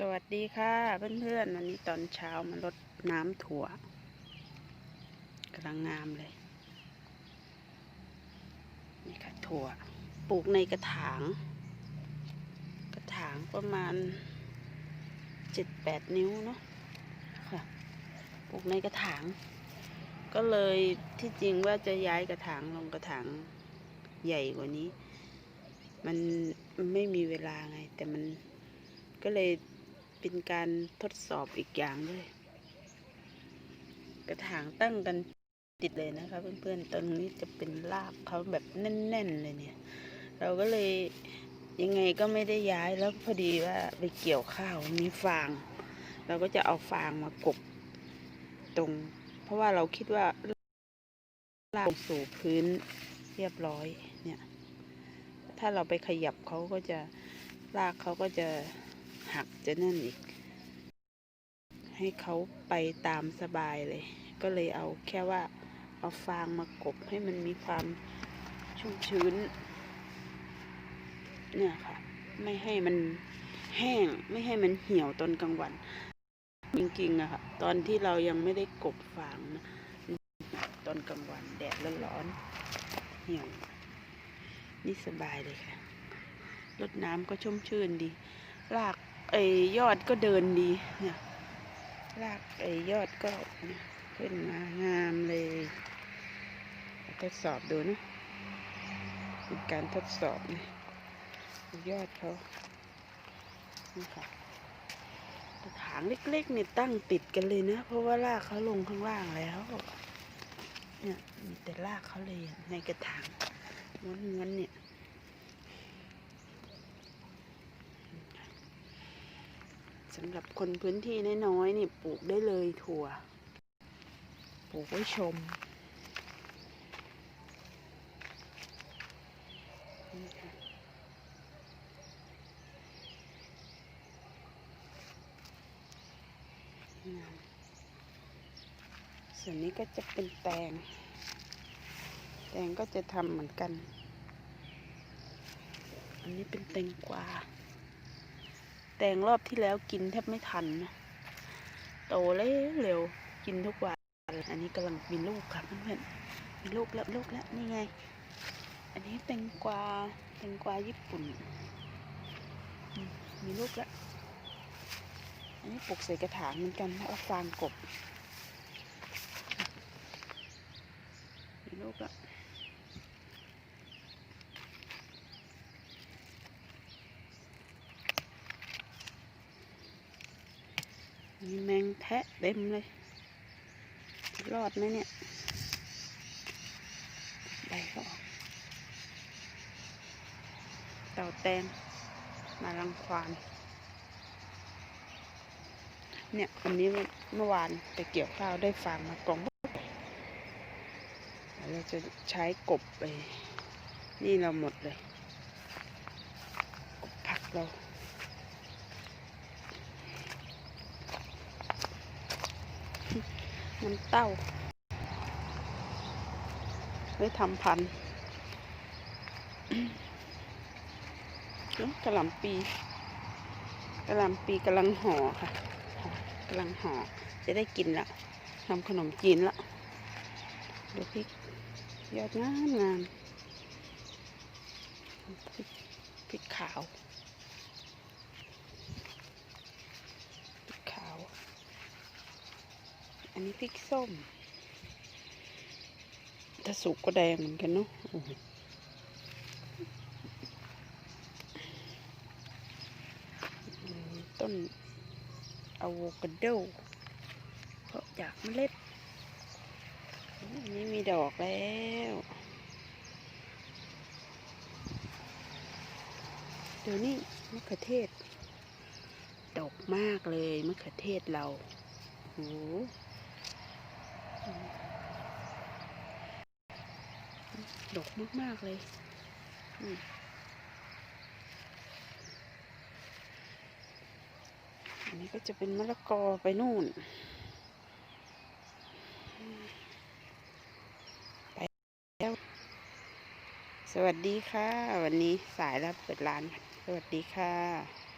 สวัสดีค่ะ เพื่อนๆวันนี้ตอนเช้ามาลดน้ำถั่วกำลังงามเลย นี่ค่ะถั่ว ปลูกในกระถาง กระถางประมาณเจ็ดแปดนิ้วเนาะค่ะ ปลูกในกระถาง ก็เลยที่จริงว่าจะย้ายกระถางลงกระถางใหญ่กว่านี้ มันมันไม่มีเวลาไง แต่มันก็เลย เป็นการทดสอบอีกอย่างด้วย กระถางตั้งกันติดเลยนะคะเพื่อนๆตรงนี้จะเป็นรากเขาแบบแน่นๆเลยเนี่ย เราก็เลยยังไงก็ไม่ได้ย้ายแล้วพอดีว่าไปเกี่ยวข้าวมีฟาง เราก็จะเอาฟางมากบตรง เพราะว่าเราคิดว่าลากสู่พื้นเรียบร้อยเนี่ย ถ้าเราไปขยับเขาก็จะลากเขาก็จะ หักจะนั่นอีก ให้เขาไปตามสบายเลย ก็เลยเอาแค่ว่าเอาฟางมากบให้มันมีความชุ่มชื้น เนี่ยค่ะ ไม่ให้มันแห้งไม่ให้มันเหี่ยวตอนกลางวัน จริงๆอะค่ะ ตอนที่เรายังไม่ได้กบฟางนะตอนกลางวันแดดร้อนๆเหี่ยวนี่สบายเลยค่ะรดน้ำก็ชุ่มชื่นดี ราก ไอ้ยอดก็เดินดีเนี่ยรากไอ้ยอดก็เนี่ยขึ้นมางามเลยทดสอบดูนะเป็นการทดสอบนะยอดเขานี่ค่ะกระถางเล็กๆเนี่ยตั้งติดกันเลยนะ เพราะว่ารากเขาลงข้างล่างแล้ว เนี่ยมีแต่รากเขาเลยในกระถางม้วนๆเนี่ย สำหรับคนพื้นที่น้อยๆนี่ปลูกได้เลยถั่ว ปลูกไว้ชมนี่ค่ะงามส่วนนี้ก็จะเป็นแตง แตงก็จะทำเหมือนกัน อันนี้เป็นแตงกวา แตงรอบที่แล้วกินแทบไม่ทันนะโตเร็วเร็วกินทุกวันอันนี้กำลังมีลูกค่ะเพื่อนๆมีลูกแล้วลูกแล้วนี่ไง อันนี้แตงกวาแตงกวาญี่ปุ่น มีลูกแล้วอันนี้ปลูกใส่กระถางเหมือนกันแล้วฟางกบมีลูกแล้ว มีแมงแทะเต็มเลย รอดไหมเนี่ยใบก็ออก เต่าแตงมารังควานเนี่ยวันนี้เมื่อวานไปเกี่ยวข้าวได้ฟางมากองเราจะใช้กบไป นี่เราหมดเลย กบผักเรา น้ำเต้า ไว้ทำพันธุ์กระหล่ำปีกระหล่ำปีกำลังห่อค่ะกำลังห่อจะได้กินละทำขนมจีนละดูพริกยอดงามงามพริกขาวพริกขาว อันนี้พริกส้ม ถ้าสุกก็แดงเหมือนกันเนาะต้นอะโวคาโดเพราะจากเมล็ดอันนี้มีดอกแล้วเดี๋ยวนี้มะเขือเทศ ดกมากเลยมะเขือเทศเราโอ้ ดกมาก ๆ เลยอันนี้ก็จะเป็นมะละกอไปนู่น ไปแล้ว สวัสดีค่ะ วันนี้สายแล้วเปิดร้าน สวัสดีค่ะ